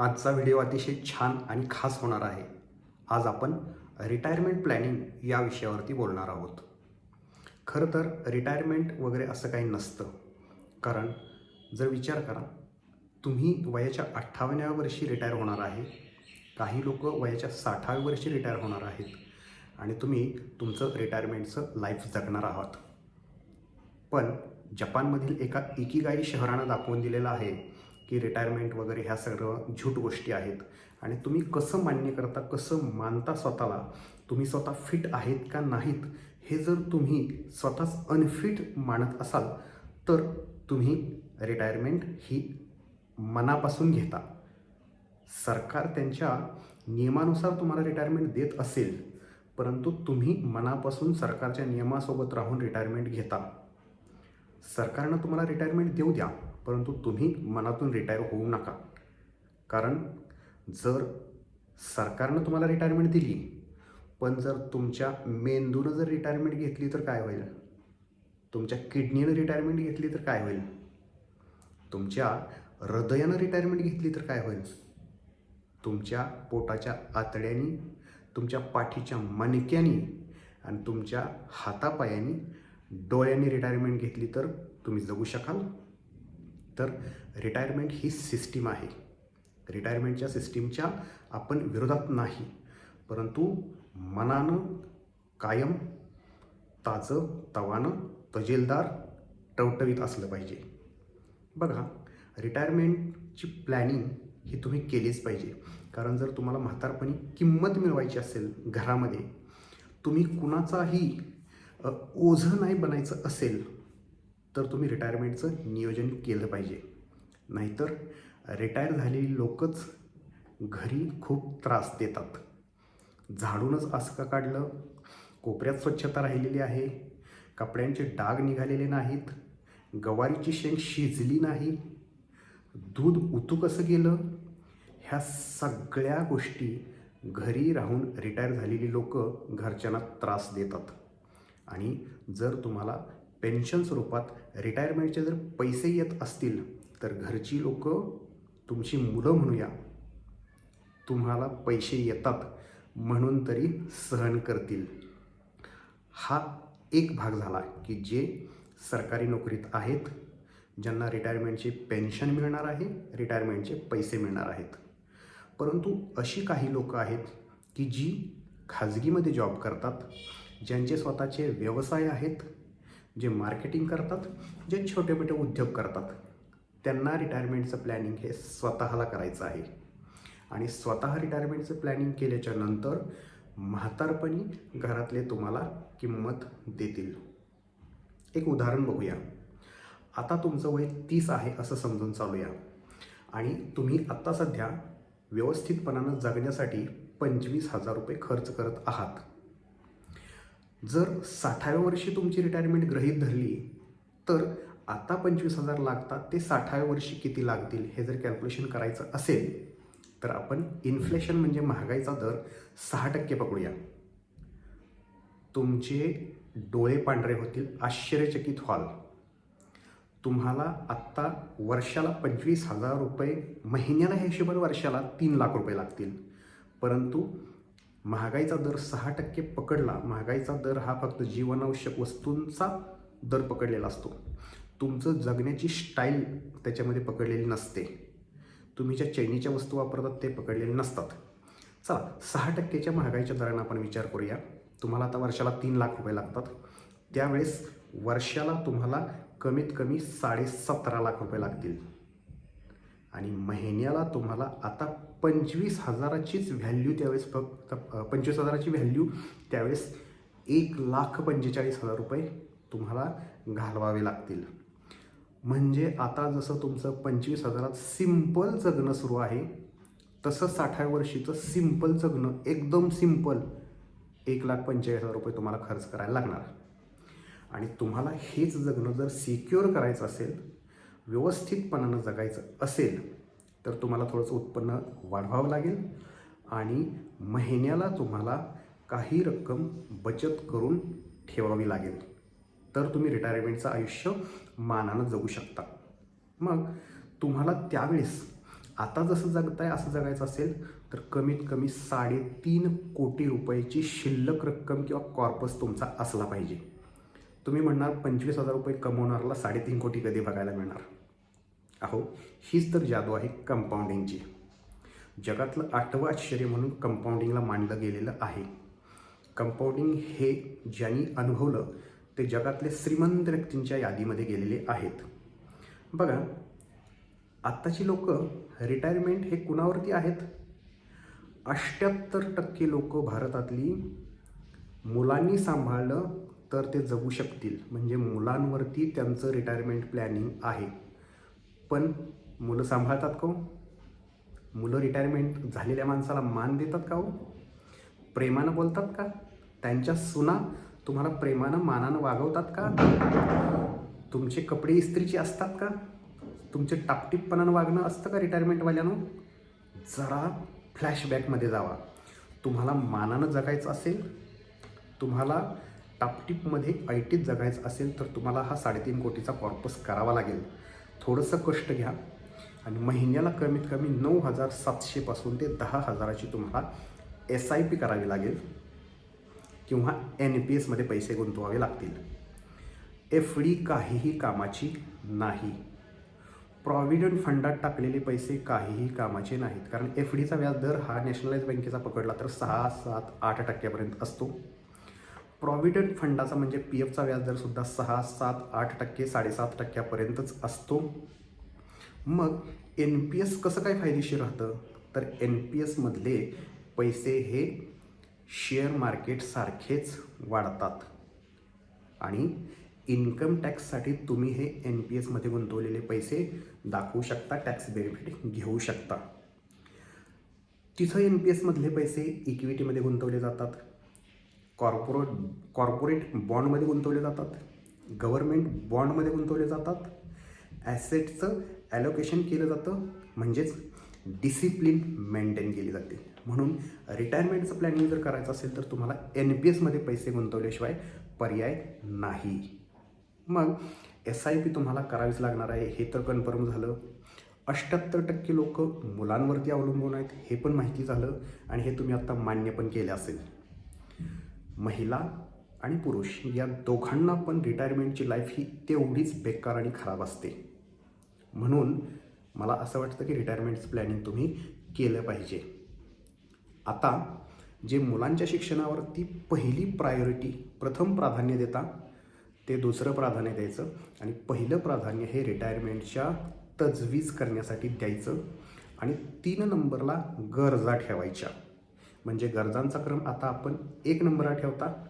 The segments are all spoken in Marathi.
आजचा व्हिडिओ अतिशय छान आणि खास होणार आहे. आज आपण रिटायरमेंट प्लॅनिंग या विषयावरती बोलणार आहोत. खरं तर रिटायरमेंट वगैरे असं काही नसतं. कारण जर विचार करा तुम्ही वयाच्या अठ्ठावन्नाव्या वर्षी रिटायर होणार आहे. काही लोक वयाच्या साठाव्या वर्षी रिटायर होणार आहेत. आणि तुम्ही तुमचं रिटायरमेंटचं लाईफ जगणार आहात. पण जपानमधील एका इकिगाई शहरानं दाखवून दिलेलं आहे की रिटायरमेंट वगैरे ह्या सगळं झूट गोष्टी आहेत. आणि तुम्ही कसं मान्य करता कसं मानता स्वतःला तुम्ही स्वतः फिट आहेत का नाहीत हे जर तुम्ही स्वतःच अनफिट मानत असाल तर तुम्ही रिटायरमेंट ही मनापासून घेता. सरकार त्यांच्या नियमानुसार तुम्हाला रिटायरमेंट देत असेल परंतु तुम्ही मनापासून सरकारच्या नियमासोबत राहून रिटायरमेंट घेता. सरकारनं तुम्हाला रिटायरमेंट देऊ द्या. परंतु तुम्ही मनातून रिटायर होऊ नका. कारण जर सरकारनं तुम्हाला रिटायरमेंट दिली पण जर तुमच्या मेंदूनं जर रिटायरमेंट घेतली तर काय होईल? तुमच्या किडनीनं रिटायरमेंट घेतली तर काय होईल? तुमच्या हृदयानं रिटायरमेंट घेतली तर काय होईल? तुमच्या पोटाच्या आतड्यांनी तुमच्या पाठीच्या मणक्यानी आणि तुमच्या हातापायानी डोळ्यांनी रिटायरमेंट घेतली तर तुम्ही जगू शकाल? तर रिटायरमेंट ही सिस्टीम आहे. रिटायरमेंटच्या सिस्टीमच्या आपण विरोधात नाही. परंतु मनानं कायम ताजं तवानं तजेलदार टवटवीत असलं पाहिजे. बघा रिटायरमेंटची प्लॅनिंग ही तुम्ही केलीच पाहिजे. कारण जर तुम्हाला म्हातारपणी किंमत मिळवायची असेल घरामध्ये तुम्ही कुणाचाही ओझं नाही बनायचं असेल तर तुम्ही रिटायरमेंटचं नियोजन केलं पाहिजे. नाहीतर रिटायर झालेली लोकच घरी खूप त्रास देतात. झाडूनच आसका काढलं? कोपऱ्यात स्वच्छता राहिलेली आहे. कपड्यांचे डाग निघालेले नाहीत. गवारीची शेंग शिजली नाही. दूध उतू कसं गेलं? ह्या सगळ्या गोष्टी घरी राहून रिटायर झालेली लोक घरच्यांना त्रास देतात. आणि जर तुम्हाला पेन्शन स्वरूपात रिटायरमेंटचे जर पैसे येत असतील तर घरची लोक तुमची मुलं म्हणूया. तुम्हाला पैसे येतात म्हणून तरी सहन करतील. हा एक भाग झाला की जे सरकारी नोकरीत आहेत ज्यांना रिटायरमेंटची पेन्शन मिळणार आहे रिटायरमेंटचे पैसे मिळणार आहेत. परंतु अशी काही लोकं आहेत की जी खाजगीमध्ये जॉब करतात ज्यांचे स्वतःचे व्यवसाय आहेत जे मार्केटिंग करतात जे छोटे मोठे उद्योग करतात त्यांना रिटायरमेंटचं प्लॅनिंग हे स्वतःला करायचं आहे. आणि स्वतः रिटायरमेंटचं प्लॅनिंग केल्याच्यानंतर म्हातारपणी घरातले तुम्हाला किंमत देतील. एक उदाहरण बघूया. आता तुमचं वय तीस आहे असं समजून चालूया. आणि तुम्ही आत्ता सध्या व्यवस्थितपणानं जगण्यासाठी पंचवीस हजार रुपये खर्च करत आहात. जर साठाव्या वर्षी तुमची रिटायरमेंट गृहीत धरली तर आता पंचवीस हजार लागतात ते साठाव्या वर्षी किती लागतील हे जर कॅल्क्युलेशन करायचं असेल तर आपण इन्फ्लेशन म्हणजे महागाईचा दर सहा टक्के पकडूया. तुमचे डोळे पांढरे होतील आश्चर्यचकित व्हाल. तुम्हाला आत्ता वर्षाला पंचवीस हजार रुपये महिन्याला हिशोबाने वर्षाला तीन लाख रुपये लागतील. परंतु महागाईचा दर सहा टक्के पकडला महागाईचा दर हा फक्त जीवनावश्यक वस्तूंचा दर पकडलेला असतो. तुमचं जगण्याची स्टाईल त्याच्यामध्ये पकडलेली नसते. तुम्ही ज्या चैनीच्या वस्तू वापरतात ते पकडलेले नसतात. चला सहा टक्केच्या महागाईच्या दरानं आपण विचार करूया. तुम्हाला आता वर्षाला तीन लाख रुपये लागतात. त्यावेळेस वर्षाला तुम्हाला कमीत कमी साडेसतरा लाख रुपये लागतील. आणि महिन्याला तुम्हाला आता पंचवीस हजाराचीच व्हॅल्यू त्यावेळेस फक्त पंचवीस हजाराची व्हॅल्यू त्यावेळेस एक लाख पंचेचाळीस हजार रुपये तुम्हाला घालवावे लागतील. म्हणजे आता जसं तुमचं पंचवीस हजारात सिंपल जगणं सुरू आहे तसं साठाव्या वर्षीचं सिंपल जगणं एकदम सिंपल एक लाख पंचेचाळीस हजार रुपये तुम्हाला खर्च करायला लागणार. आणि तुम्हाला हेच जगणं जर सिक्युअर करायचं असेल व्यवस्थितपणानं जगायचं असेल तर तुम्हाला थोडंसं उत्पन्न वाढवावं लागेल. आणि महिन्याला तुम्हाला काही रक्कम बचत करून ठेवावी लागेल. तर तुम्ही रिटायरमेंटचं आयुष्य मानानं जगू शकता. मग तुम्हाला त्यावेळेस आता जसं जगताय असं जगायचं असेल तर कमीत कमी साडेतीन कोटी रुपयाची शिल्लक रक्कम किंवा कॉर्पस तुमचा असला पाहिजे. तुम्ही म्हणणार पंचवीस हजार रुपये कमवणाऱ्याला साडेतीन कोटी कधी बघायला मिळणार? अहो हीच तर जादू आहे कंपाऊंडिंगची जगातलं आठवं आश्चर्य म्हणून कंपाऊंडिंगला मांडलं गेलेलं आहे. कंपाऊंडिंग हे ज्यांनी अनुभवलं ते जगातले श्रीमंत व्यक्तींच्या यादीमध्ये गेलेले आहेत. बघा आत्ताची लोक रिटायरमेंट हे कुणावरती आहेत? अष्ट्याहत्तर टक्के लोक भारतातली मुलांनी सांभाळलं तर ते जगू शकतील. म्हणजे मुलांवरती त्यांचं रिटायरमेंट प्लॅनिंग आहे. पण मुलं सांभाळतात का हो? मुलं रिटायरमेंट झालेल्या माणसाला मान देतात का हो प्रेमानं बोलतात का? त्यांच्या सुना तुम्हाला प्रेमानं मानानं वागवतात का? तुमचे कपडे इस्त्रीचे असतात का? तुमचे टापटिपपणानं वागणं असतं का रिटायरमेंटवाल्यानं जरा फ्लॅशबॅकमध्ये जावा. तुम्हाला मानानं जगायचं असेल तुम्हाला टापटीपमध्ये ऐटीत जगायचं असेल तर तुम्हाला हा साडेतीन कोटीचा कॉर्पस करावा लागेल. थोडंसं कष्ट घ्या आणि महिन्याला कमीत कमी नऊ हजार सातशेपासून ते दहा हजाराची तुम्हाला एस आय पी करावी लागेल किंवा एन पी एसमध्ये पैसे गुंतवावे लागतील. एफ डी काहीही कामाची नाही. प्रॉव्हिडंट फंडात टाकलेले पैसे काहीही कामाचे नाहीत. कारण एफ डीचा व्याज दर हा नॅशनलाइज बँकेचा पकडला तर सहा सात आठ टक्क्यापर्यंत असतो. प्रॉव्हिडंट फंडाचा म्हणजे पी एफचा व्याजदरसुद्धा सहा सात आठ टक्के साडेसात टक्क्यापर्यंतच असतो. मग एन पी एस कसं काय फायदेशीर राहतं? तर एन पी एसमधले पैसे हे शेअर मार्केटसारखेच वाढतात. आणि इन्कम टॅक्ससाठी तुम्ही हे एन पी एसमध्ये गुंतवलेले पैसे दाखवू शकता टॅक्स बेनिफिट घेऊ शकता. तिथं एन पी एसमधले पैसे इक्विटीमध्ये गुंतवले जातात. कॉर्पोरेट कॉर्पोरेट बॉन्डमध्ये गुंतवले जातात. गव्हर्मेंट बॉन्डमध्ये गुंतवले जातात. ॲसेटचं ॲलोकेशन केलं जातं. म्हणजेच डिसिप्लिन मेंटेन केली जाते. म्हणून रिटायरमेंटचं प्लॅनिंग जर करायचं असेल तर तुम्हाला एन पी एसमध्ये पैसे गुंतवल्याशिवाय पर्याय नाही. मग एस आय पी तुम्हाला करावीच लागणार आहे. हे तर कन्फर्म झालं. अष्ट्याहत्तर टक्के लोक मुलांवरती अवलंबून आहेत. हे पण माहिती झालं. आणि हे तुम्ही आत्ता मान्य पण केलं असेल. महिला आणि पुरुष या दोघांना पण रिटायरमेंटची लाईफ ही तेवढीच बेकार आणि खराब असते. म्हणून मला असं वाटतं की रिटायरमेंटचं प्लॅनिंग तुम्ही केलं पाहिजे. आता जे मुलांच्या शिक्षणावरती पहिली प्रायोरिटी प्रथम प्राधान्य देता ते दुसरं प्राधान्य द्यायचं आणि पहिलं प्राधान्य हे रिटायरमेंटच्या तजवीज करण्यासाठी द्यायचं आणि तीन नंबरला गरजा ठेवायच्या. म्हणजे गरजांचा क्रम आता आपण एक नंबरला ठेवता.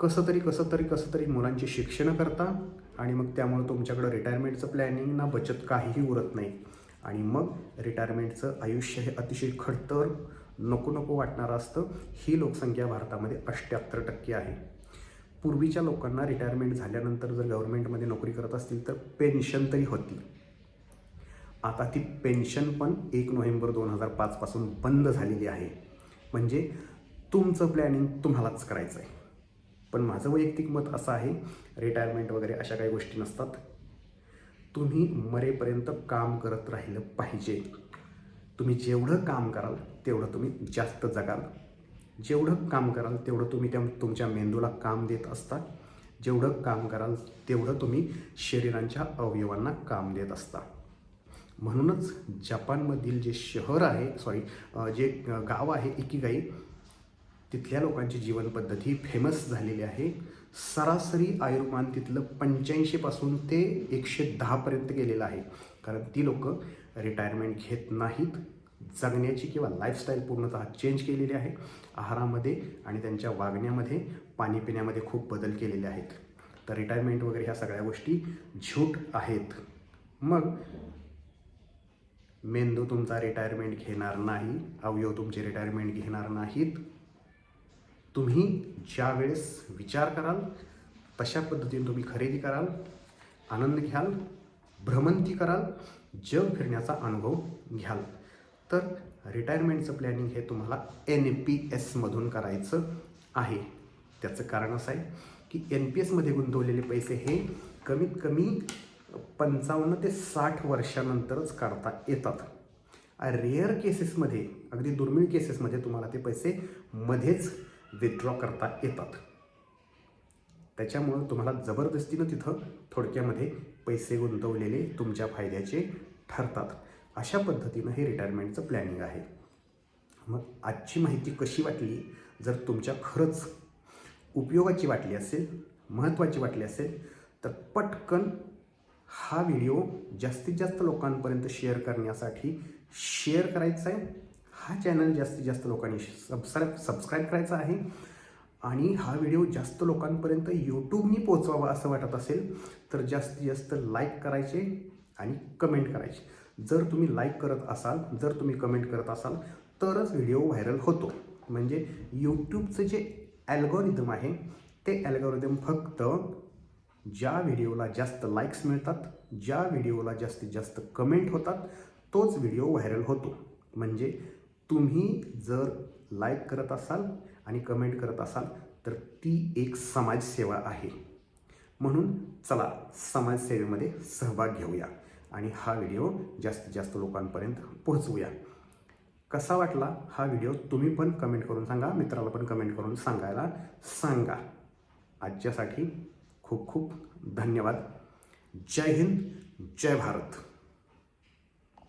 कसं तरी कसं तरी कसं तरी मुलांची शिक्षणं करता आणि मग त्यामुळे तुमच्याकडं रिटायरमेंटचं प्लॅनिंग ना बचत काहीही उरत नाही. आणि मग रिटायरमेंटचं आयुष्य हे अतिशय खडतर नको नको वाटणारं असतं. ही लोकसंख्या भारतामध्ये अष्ट्याहत्तर टक्के आहे. पूर्वीच्या लोकांना रिटायरमेंट झाल्यानंतर जर गव्हर्नमेंटमध्ये नोकरी करत असतील तर पेन्शन तरी होती. आता ती पेन्शन पण एक नोव्हेंबर दोन हजार पाचपासून बंद झालेली आहे. म्हणजे तुमचं प्लॅनिंग तुम्हालाच करायचं आहे पण माझं वैयक्तिक मत असं आहे रिटायरमेंट वगैरे अशा काही गोष्टी नसतात. तुम्ही मरेपर्यंत काम करत राहिलं पाहिजे. तुम्ही जेवढं काम कराल तेवढं तुम्ही जास्त जगाल. जेवढं काम कराल तेवढं तुम्ही त्या तुमच्या मेंदूला काम देत असता. जेवढं काम कराल तेवढं तुम्ही शरीरांच्या अवयवांना काम देत असता. म्हणूनच जपानमधील जे शहर आहे सॉरी जे गाव आहे इकिगाई तिथल्या लोकांची जीवनपद्धती फेमस झालेली आहे. सरासरी आयुर्मान तिथलं पंच्याऐंशीपासून ते एकशे दहापर्यंत गेलेलं आहे. कारण ती लोक रिटायरमेंट घेत नाहीत. जगण्याची किंवा लाईफस्टाईल पूर्णतः चेंज केलेली आहे. आहारामध्ये आणि त्यांच्या वागण्यामध्ये पाणी पिण्यामध्ये खूप बदल केलेले आहेत. तर रिटायरमेंट वगैरे ह्या सगळ्या गोष्टी झूट आहेत. मग मेंदू तुमचा रिटायरमेंट घेणार नाही अवयव तुमचे रिटायरमेंट घेणार नाहीत. तुम्ही ज्या वेळेस विचार कराल तशा पद्धतीने तुम्ही खरेदी कराल आनंद घ्याल भ्रमंती कराल जग फिरण्याचा अनुभव घ्याल. तर रिटायरमेंटचं प्लॅनिंग हे तुम्हाला एन पी एसमधून करायचं आहे. त्याचं कारण असं आहे की एन पी एसमध्ये गुंतवलेले पैसे हे कमीत कमी पंचावन्न ते साठ वर्षानंतरच काढता येतात. रेअर केसेसमध्ये अगदी दुर्मिळ केसेसमध्ये तुम्हाला ते पैसे मध्येच विथड्रॉ करता येतात. त्याच्यामुळं तुम्हाला जबरदस्तीनं तिथं थोडक्यामध्ये पैसे गुंतवलेले तुमच्या फायद्याचे ठरतात. अशा पद्धतीनं हे रिटायरमेंटचं प्लॅनिंग आहे. मग आजची माहिती कशी वाटली? जर तुमच्या खरंच उपयोगाची वाटली असेल महत्त्वाची वाटली असेल तर पटकन हा व्हिडिओ जास्तीत जास्त लोकांपर्यंत शेअर करण्यासाठी शेअर करायचा आहे. हा चॅनल जास्तीत जास्त लोकांनी सबस्क्राईब सबस्क्राईब करायचा आहे. आणि हा व्हिडिओ जास्त लोकांपर्यंत यूट्यूबनी पोचवावा असं वाटत असेल तर जास्तीत जास्त लाईक करायचे आणि कमेंट करायचे. जर तुम्ही लाईक करत असाल जर तुम्ही कमेंट करत असाल तरच व्हिडिओ व्हायरल होतो. म्हणजे यूट्यूबचं जे ॲल्गोरिदम आहे ते ॲल्गोरिदम फक्त ज्या व्हिडिओला जास्त लाईक्स मिळतात ज्या व्हिडिओला जास्तीत जास्त कमेंट होतात तोच व्हिडिओ व्हायरल होतो. म्हणजे तुम्ही जर लाईक करत असाल आणि कमेंट करत असाल तर ती एक समाजसेवा आहे. म्हणून चला समाजसेवेमध्ये सहभाग घेऊया आणि हा व्हिडिओ जास्तीत जास्त लोकांपर्यंत पोहोचवूया. कसा वाटला हा व्हिडिओ? तुम्ही पण कमेंट करून सांगा. मित्राला पण कमेंट करून सांगायला सांगा. आजच्यासाठी खूप खूप धन्यवाद. जय हिंद जय भारत.